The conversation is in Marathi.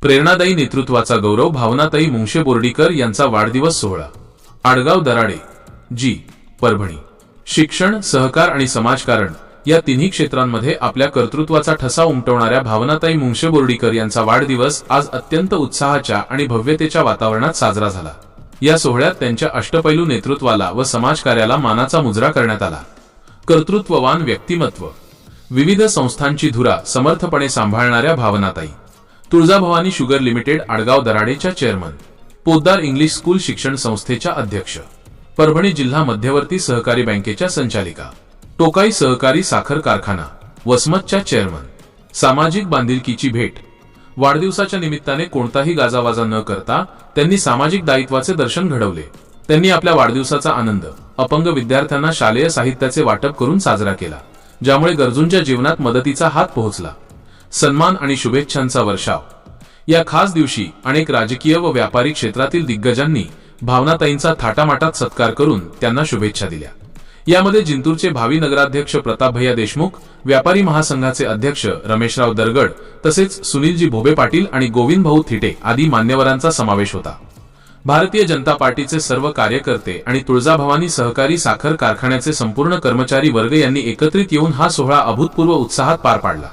प्रेरणादायी नेतृत्वाचा गौरव भावनाताई मुंगशे बोर्डीकर यांचा वाढदिवस सोहळा. आडगाव दराडे जी परभणी. शिक्षण सहकार आणि समाजकारण या तिन्ही क्षेत्रांमध्ये आपल्या कर्तृत्वाचा ठसा उमटवणाऱ्या भावनाताई मुंगशे बोर्डीकर यांचा वाढदिवस आज अत्यंत उत्साहाच्या आणि भव्यतेच्या वातावरणात साजरा झाला. या सोहळ्यात त्यांच्या अष्टपैलू नेतृत्वाला व समाजकार्याला मानाचा मुजरा करण्यात आला. कर्तृत्ववान व्यक्तिमत्व. विविध संस्थांची धुरा समर्थपणे सांभाळणाऱ्या भावनाताई. तुळजाभवानी शुगर लिमिटेड आडगाव दराडेच्या चेअरमन पोद्दार इंग्लिश स्कूल शिक्षण संस्थेच्या अध्यक्ष परभणी जिल्हा मध्यवर्ती सहकारी बँकेच्या संचालिका टोकाई सहकारी साखर कारखाना वसमतच्या चेअरमन सामाजिक बांधिलकीची भेट वाढदिवसाच्या निमित्ताने कोणताही गाजावाजा न करता त्यांनी सामाजिक दायित्वाचे दर्शन घडवले. त्यांनी आपल्या वाढदिवसाचा आनंद अपंग विद्यार्थ्यांना शालेय साहित्याचे वाटप करून साजरा केला ज्यामुळे गरजूंच्या जीवनात मदतीचा हात पोहोचला. सन्मान आणि शुभेच्छांचा वर्षाव. या खास दिवशी अनेक राजकीय व व्यापारी क्षेत्रातील दिग्गजांनी भावनाताईंचा थाटामाटात सत्कार करून त्यांना शुभेच्छा दिल्या. यामध्ये जिंतूरचे भावी नगराध्यक्ष प्रतापभैया देशमुख व्यापारी महासंघाचे अध्यक्ष रमेशराव दरगड तसेच सुनीलजी भोबे पाटील आणि गोविंद भाऊ थिटे आदी मान्यवरांचा समावेश होता. भारतीय जनता पार्टीचे सर्व कार्यकर्ते आणि तुळजाभवानी सहकारी साखर कारखान्याचे संपूर्ण कर्मचारी वर्ग यांनी एकत्रित येऊन हा सोहळा अभूतपूर्व उत्साहात पार पाडला.